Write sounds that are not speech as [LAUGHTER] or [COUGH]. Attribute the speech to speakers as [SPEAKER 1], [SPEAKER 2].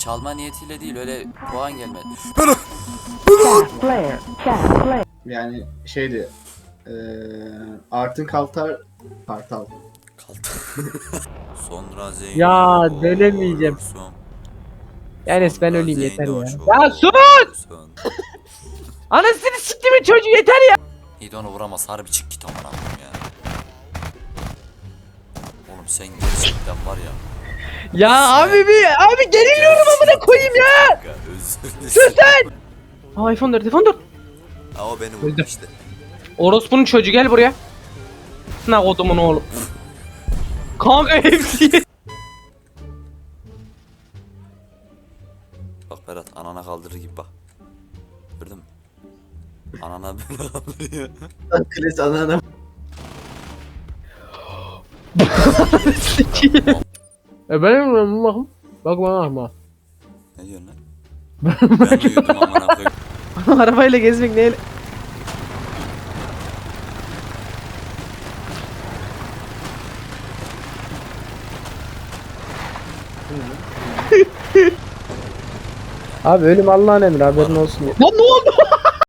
[SPEAKER 1] Çalma niyetiyle değil öyle puan gelmedi.
[SPEAKER 2] Chat player.
[SPEAKER 3] Yani şeydi. Eee Artın Kaltar Kartal.
[SPEAKER 1] Kaldı. [LAUGHS] Sonra Zeyn.
[SPEAKER 4] Ya, dönemeyeceğim. Enes ben öleyim yeter ya. Ya sus! [LAUGHS] Anasını siktimin çocuğu yeter ya.
[SPEAKER 1] İyi de onu vuramaz harbi çık git amına koyayım ya. Oğlum sen gerçekten var ya.
[SPEAKER 4] Ya abi bir abi geriliyorum amına koyayım ya. Lan. Aa iPhone 4 iPhone 4.
[SPEAKER 1] Ha o beni vurdu işte.
[SPEAKER 4] Orospu'nun çocuğu gel buraya. Ne kodumun oğlu. Kanka hepsi.
[SPEAKER 1] Bak Berat anana kaldırır gibi bak. Gördün mü? Anana [LAUGHS] böyle kaldırıyor.
[SPEAKER 3] Kles anana. [LAUGHS]
[SPEAKER 4] e benim Allah'ım. Bak bana bakma.
[SPEAKER 1] Ne diyorsun lan? ben uyudum koyayım. [LAUGHS]
[SPEAKER 4] Arabayla gezmek neyle? Abi ölüm Allah'ın emri haberin olsun. Lan ne oldu?